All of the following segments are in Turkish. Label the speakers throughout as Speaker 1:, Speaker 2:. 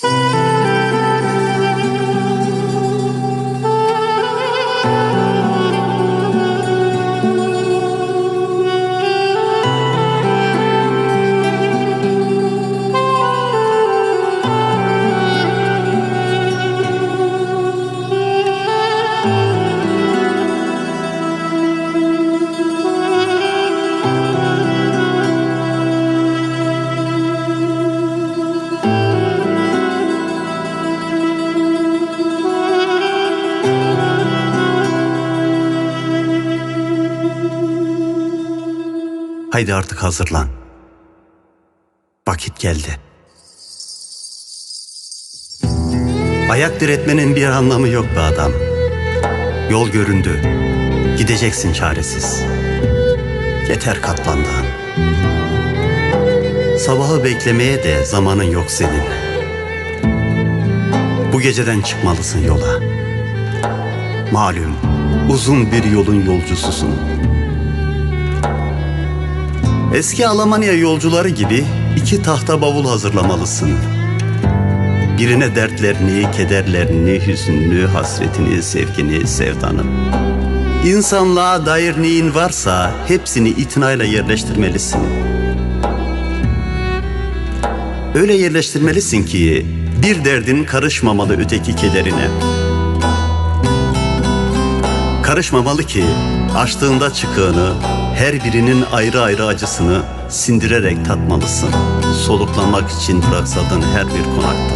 Speaker 1: Thank you. Haydi artık hazırlan. Vakit geldi. Ayak diretmenin bir anlamı yok be adam. Yol göründü. Gideceksin çaresiz. Yeter katlandığın. Sabahı beklemeye de zamanın yok senin. Bu geceden çıkmalısın yola. Malum uzun bir yolun yolcususun. Eski Almanya yolcuları gibi iki tahta bavul hazırlamalısın. Birine dertlerini, kederlerini, hüznünü, hasretini, sevgini, sevdanı. İnsanlığa dair neyin varsa hepsini itinayla yerleştirmelisin. Öyle yerleştirmelisin ki bir derdin karışmamalı öteki kederine. Karışmamalı ki açtığında çıkığını, her birinin ayrı ayrı acısını sindirerek tatmalısın. Soluklamak için duraksadığın her bir konakta.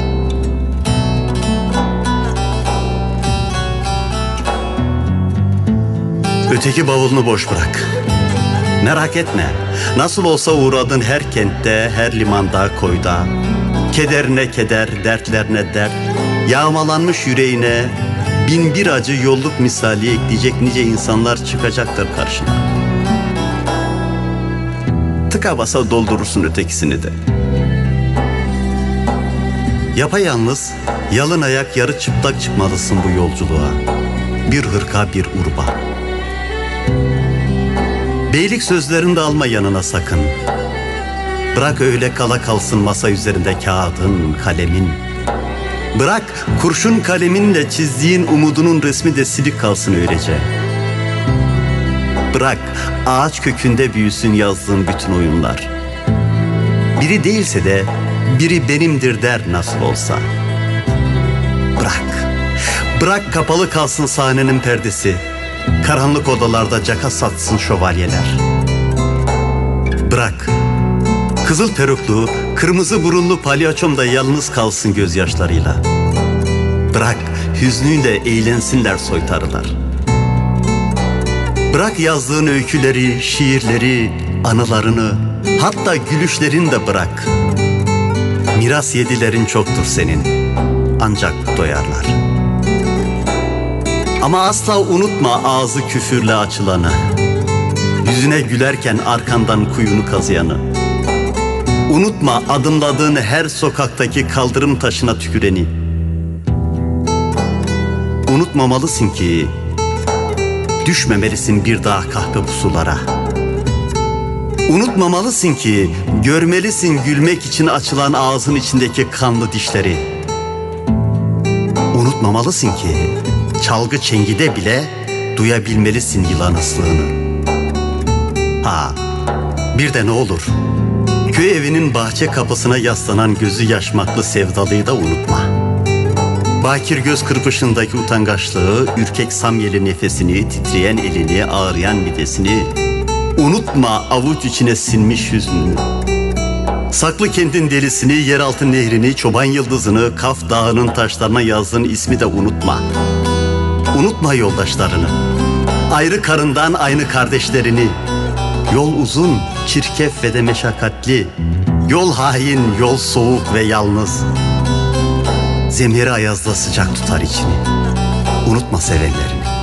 Speaker 1: Öteki bavulunu boş bırak. Merak etme. Nasıl olsa uğradın her kentte, her limanda, koyda. Kederine keder, dertlerine dert. Yağmalanmış yüreğine bin bir acı yolluk misali ekleyecek nice insanlar çıkacaktır karşına. Tıka basa doldurursun ötekisini de. Yapayalnız, yalın ayak yarı çıplak çıkmalısın bu yolculuğa. Bir hırka bir urba. Beylik sözlerini de alma yanına sakın. Bırak öyle kala kalsın masa üzerinde kağıdın, kalemin. Bırak kurşun kaleminle çizdiğin umudunun resmi de silik kalsın öylece. Bırak ağaç kökünde büyüsün yazdığın bütün oyunlar. Biri değilse de biri benimdir der nasıl olsa. Bırak. Bırak kapalı kalsın sahnenin perdesi. Karanlık odalarda caka satsın şövalyeler. Bırak. Kızıl peruklu, kırmızı burunlu palyaçom da yalnız kalsın gözyaşlarıyla. Bırak hüznüyle eğlensinler soytarılar. Bırak yazdığın öyküleri, şiirleri, anılarını, hatta gülüşlerini de bırak. Miras yedilerin çoktur senin, ancak doyarlar. Ama asla unutma ağzı küfürle açılanı. Yüzüne gülerken arkandan kuyunu kazıyanı. Unutma adımladığın her sokaktaki kaldırım taşına tüküreni. Unutmamalısın ki düşmemelisin bir daha kahpe bu sulara. Unutmamalısın ki görmelisin gülmek için açılan ağzın içindeki kanlı dişleri. Unutmamalısın ki çalgı çengide bile duyabilmelisin yılan ıslığını. Ha, bir de ne olur köy evinin bahçe kapısına yaslanan gözü yaşmaklı sevdalıyı da unutma. Bakir göz kırpışındaki utangaçlığı, ürkek samyeli nefesini, titreyen elini, ağrıyan midesini, unutma avuç içine sinmiş hüznünü. Saklı kentin delisini, yeraltı nehrini, çoban yıldızını, Kaf Dağı'nın taşlarına yazdığın ismi de unutma. Unutma yoldaşlarını. Ayrı karından aynı kardeşlerini. Yol uzun, çirkef ve de meşakkatli. Yol hain, yol soğuk ve yalnız. Zemheri ayazda sıcak tutar içini. Unutma sevenlerini.